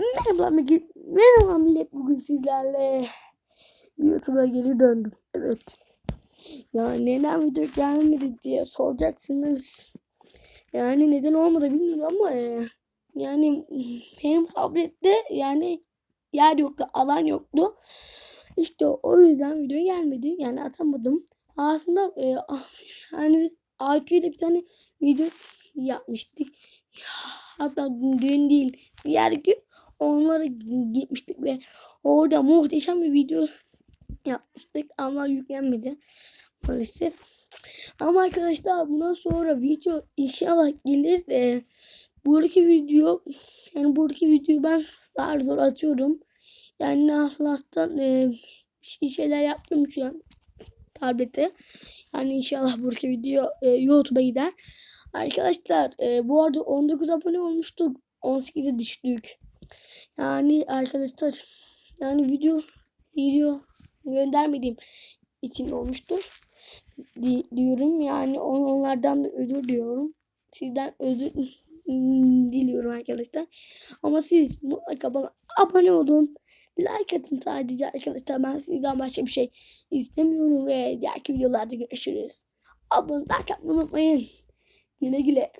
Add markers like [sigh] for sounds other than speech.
Merhaba millet. Merhaba millet. Bugün sizlerle YouTube'a geri döndüm. Evet. Ya neden video gelmedi diye soracaksınız. Yani neden olmadı bilmiyorum ama e, yani benim tablette yani yer yoktu, alan yoktu. İşte o yüzden video gelmedi. Yani atamadım. Aslında e, [laughs] hani biz Aytu ile bir tane video yapmıştık. Ya, hatta dün değil diğer gün onlara gitmiştik ve orada muhteşem bir video yapmıştık ama yüklenmedi maalesef. Ama arkadaşlar bundan sonra video inşallah gelir. Ee, buradaki video yani buradaki videoyu ben zar zor atıyorum. Yani Allah'tan e, şeyler yaptım şu an tablete. Yani inşallah buradaki video e, YouTube'a gider. Arkadaşlar e, bu arada 19 abone olmuştuk. 18'e düştük. Yani arkadaşlar yani video video göndermediğim için olmuştur di- diyorum. Yani on, onlardan da özür diliyorum. Sizden özür diliyorum arkadaşlar. Ama siz mutlaka bana abone olun. Like atın sadece arkadaşlar. Ben sizden başka bir şey istemiyorum ve diğer videolarda görüşürüz. Abone like unutmayın. Güle güle.